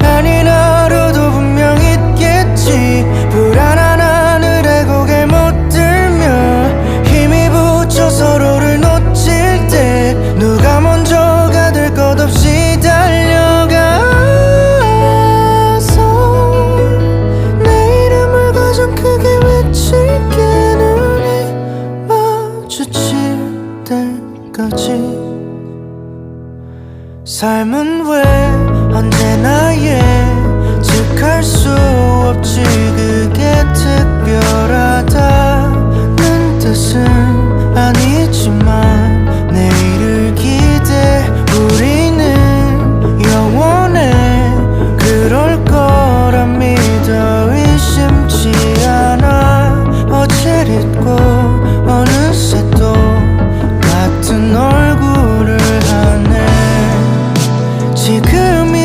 아닌 하루도 분명 있겠지. 불안한 하늘에 고개 못 들면 힘이 부쳐 서로를 놓칠 때 누가 먼저가 될 것 없이 달려가서 내 이름을 가장 크게 외칠게. 눈이 마주칠 때까지 삶은 왜 언제나 you